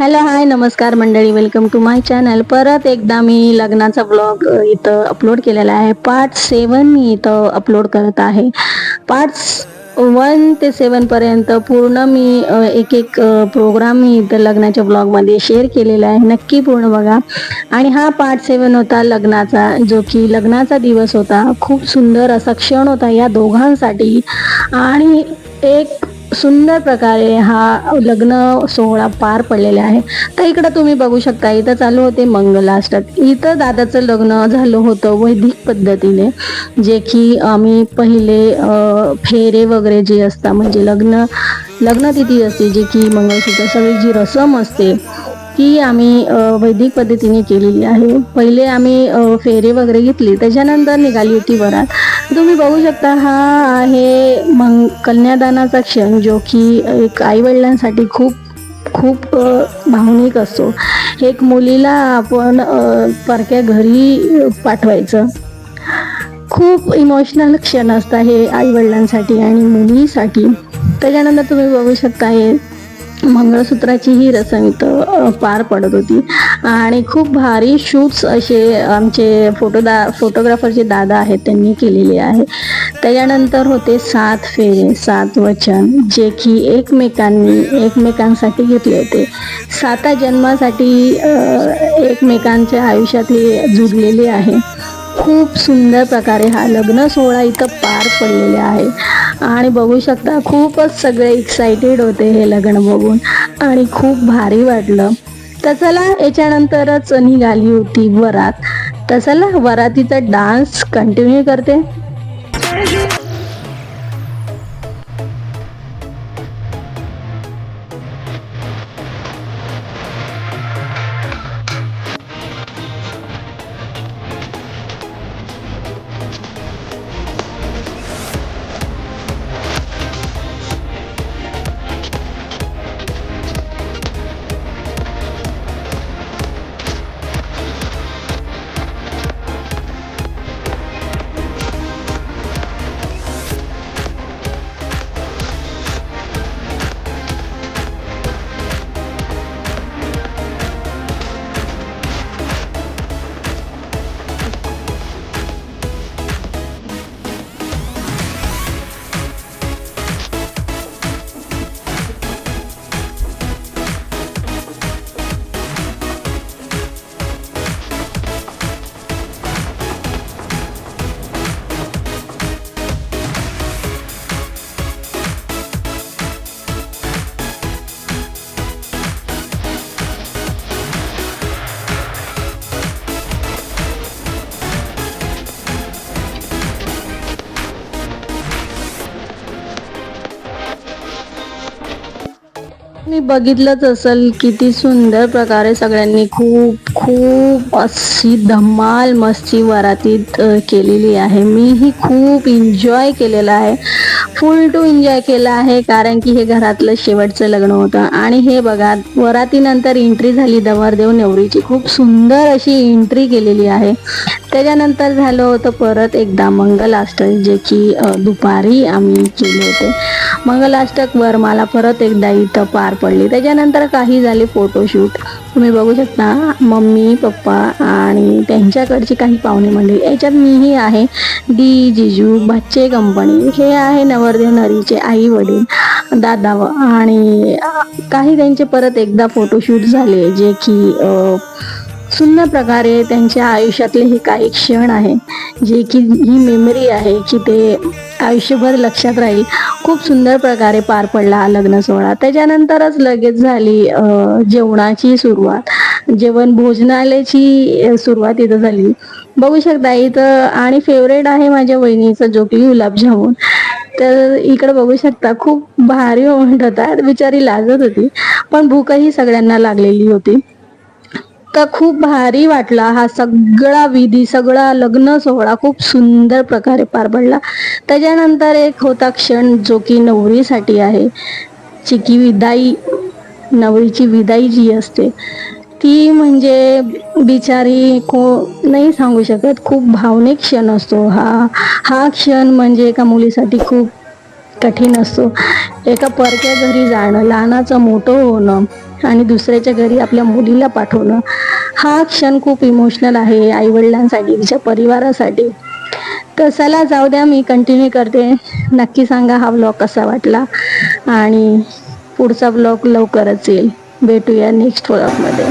Hello hi नमस्कार मंडळी. Welcome to my channel परत एकदा मी लग्नाचा ब्लॉग इथं अपलोड केलेला आहे. पार्ट सेवन मी इथं अपलोड करत आहे. पार्ट वन ते सेवन पर्यंत पूर्ण मी एक एक प्रोग्राम मी इथं लग्नाच्या ब्लॉगमध्ये शेअर केलेला आहे. नक्की पूर्ण बघा. आणि हा पार्ट सेवन होता लग्नाचा जो की लग्नाचा दिवस होता. खूप सुंदर असा क्षण होता या दोघांसाठी. आणि एक सुंदर प्रकारे हा लग्न सोहळा पार पडलेला आहे. तर इकडं तुम्ही बघू शकता इथं चालू होते मंगलाष्टक. इथं दादाचं लग्न झालं होतं वैदिक पद्धतीने जे की आम्ही पहिले फेरे वगैरे जे असतात म्हणजे लग्न लग्नतिथी असते जे की मंगळसूत्र सगळी जी रसम असते ती आम्ही वैदिक पद्धतीने केलेली आहे. पहिले आम्ही फेरे वगैरे घेतली. त्याच्यानंतर निघाली होती वरात. तुम्ही बघू शकता हा आहे मग कन्यादानाचा क्षण जो की एक आईवडिलांसाठी खूप खूप भावनिक असतो. एक मुलीला आपण परक्या घरी पाठवायचं. खूप इमोशनल क्षण असतं हे आईवडिलांसाठी आणि मुलीसाठी. त्याच्यानंतर तुम्ही बघू शकता हे मंगळसूत्राची ही रसम इथं पार पडत होती. आणि खूप भारी शूट्स असे आमचे फोटोदा फोटोग्राफरचे दादा आहेत त्यांनी केलेले आहे. त्याच्यानंतर होते सात फेरे सात वचन जे की एकमेकांनी एकमेकांसाठी घेतले होते. साता जन्मासाठी एकमेकांच्या आयुष्यात जुडलेले आहे. खूप सुंदर प्रकारे हा लग्न सोहळा इथं पार पडलेला आहे. आणि बघू शकता खूपच सगळे एक्सायटेड होते हे लग्न बघून. आणि खूप भारी वाटलं. तर चला याच्यानंतरच निघाली होती वरात. तर चला वरातीचा डान्स कंटिन्यू करते. मी बघितलंच असेल किती सुंदर प्रकारे सगळ्यांनी खूप खूप अशी धमाल मस्ती वरातीत केलेली आहे. मीही खूप एन्जॉय केलेलं आहे. फुल टू एन्जॉय केलं आहे कारण की हे घरातलं शेवटचं लग्न होतं. आणि हे बघा वरातीनंतर एंट्री झाली दवरदेव नेवरीची. खूप सुंदर अशी एंट्री केलेली आहे. त्याच्यानंतर झालं होतं परत एकदा मंगलाष्टक जे की दुपारी आम्ही केले होते. मंगलाष्टक वरमाला परत एकदा इथं पार पडली. त्याच्यानंतर काही झाले फोटोशूट तुम्ही बघू शकता मम्मी पप्पा आणि त्यांच्याकडची काही पाहुणे मंडळी. याच्यात मीही आहे. डी जिजू बच्चे कंपनी हे आहे नवरदेव नरीचे आई वडील दादा व आणि काही त्यांचे परत एकदा फोटोशूट झाले जे की सुंदर प्रकारे त्यांच्या आयुष्यातले हे काही क्षण आहे जे की ही मेमरी आहे की ते आयुष्यभर लक्षात राहील. खूप सुंदर प्रकारे पार पडला हा लग्न सोहळा. त्याच्यानंतरच लगेच झाली जेवणाची सुरुवात. जेवण भोजनालयाची सुरुवात इथं झाली. बघू शकता इथं आणि फेवरेट आहे माझ्या वहिनीचं जो की तर इकडे बघू शकता खूप भारी म्हणत होता. बिचारी लाजत होती पण भूकही सगळ्यांना लागलेली होती. तर खूप भारी वाटला. हा सगळा विधी सगळा लग्न सोहळा खूप सुंदर प्रकारे पार पडला. त्याच्यानंतर एक होता क्षण जो की नवरीसाठी आहे. चिकी की विदाई नवरीची विदाई जी असते ती म्हणजे बिचारी को नाही सांगू शकत खूप भावनिक क्षण असतो. हा हा क्षण म्हणजे एका मुलीसाठी खूप कठीण असतो एका परक्या घरी जाणं लहानाचं मोठं होणं आणि दुसऱ्याच्या घरी आपल्या मुलीला पाठवणं हा क्षण खूप इमोशनल आहे आईवडिलांसाठी तिच्या परिवारासाठी. तर चला जाऊ द्या मी कंटिन्यू करते. नक्की सांगा हा ब्लॉग कसा वाटला? आणि पुढचा ब्लॉग लवकरच येईल. भेटूया नेक्स्ट ब्लॉगमध्ये